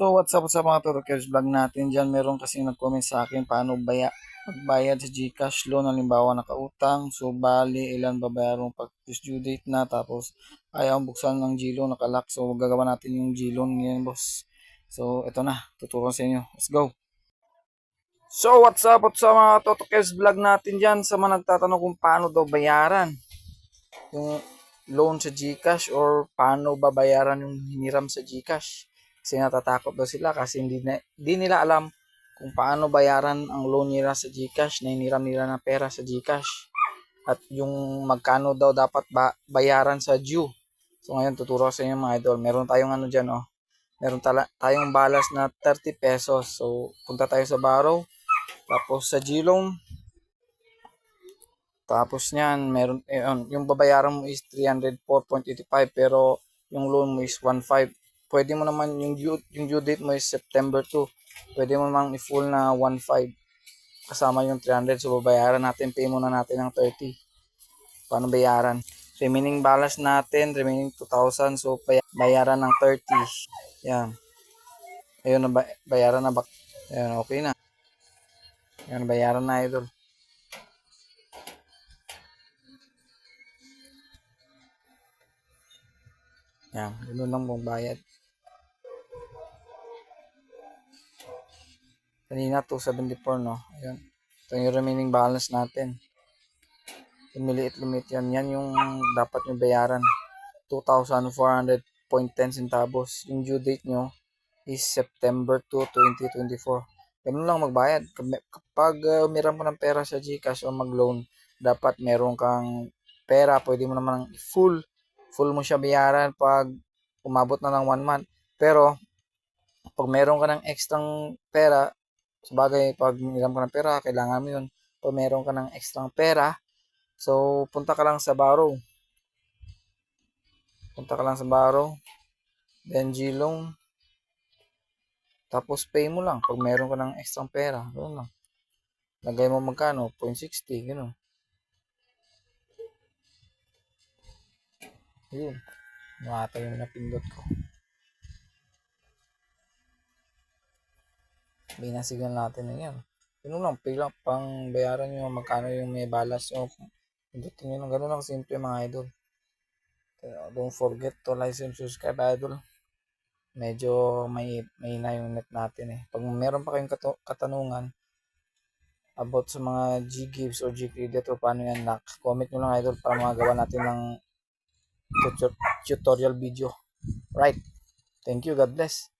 So what's up sa mga Turkers vlog natin dyan. Meron kasing nag-comment sa akin paano baya, magbayad sa Gcash loan. Halimbawa nakautang. So bali ilan babayaran pag due date na. Tapos ayaw buksan ng Gloan nakalock. So gagawa natin yung Gloan ngayon boss. So ito na. Tuturuan sa inyo. Let's go. So what's up what's up mga Turkers vlog natin dyan. Sa mga nagtatanong kung paano daw bayaran yung loan sa GCash or paano babayaran yung hiniram sa GCash. Kasi natatakot daw sila kasi hindi, na, hindi nila alam kung paano bayaran ang loan nila sa GCash na hiniram nila ng pera sa GCash. At yung magkano daw dapat ba, bayaran sa due. So ngayon tuturo sa inyo mga idol. Meron tayong ano dyan oh. Meron tala, tayong balas na 30 pesos. So punta tayo sa Borrow. Tapos sa Gloan, tapos niyan, meron eh, yun, yung babayaran mo is 304.85 pero yung loan mo is 15. Pwede mo naman yung due, yung due date mo is September 2. Pwede mo naman i-full na 15 kasama yung 300 so babayaran natin pay muna natin ng 30. Paano bayaran? Remaining balance natin, remaining 2,000 so bay- bayaran ng 30. Yan. Ayun na ba- bayaran na ba? Ayun, okay na. Yan, bayaran na idol. Yan, ganun lang mong bayad. Kanina 274 no. Ayun. Ito yung remaining balance natin. Limit yan. Yan yung dapat nyo bayaran. 2,400.10 centavos. Yung due date nyo is September 2, 2024. Ganun lang magbayad. Kapag uh, umiram mo ng pera sa Gcash o mag-loan, dapat meron kang pera. Pwede mo naman full. Full mo siya bayaran pag umabot na ng one month. Pero, pag meron ka ng extrang pera, sabagay, pag niram ka ng pera, kailangan mo yun. Pag meron ka ng extrang pera, so, punta ka lang sa Borrow. Punta ka lang sa Borrow. Then, Gloan. Tapos, pay mo lang. Pag meron ka ng extrang pera, ganoon lang. Lagay mo magkano? 0.60, gano'n. Yun. Nakata yung napindot ko. Binasigan natin na yan. Yun lang, lang, pang bayaran nyo magkano yung may balas nyo. Pindutin nyo lang, ganun lang simple mga idol. Don't forget to like and subscribe idol. Medyo may may na yung net natin eh. Pag meron pa kayong katanungan about sa mga G-Gives or G-Credit o paano yan lock, comment nyo lang idol para magawa natin ng tutor- tutorial video. Right. Thank you. God bless.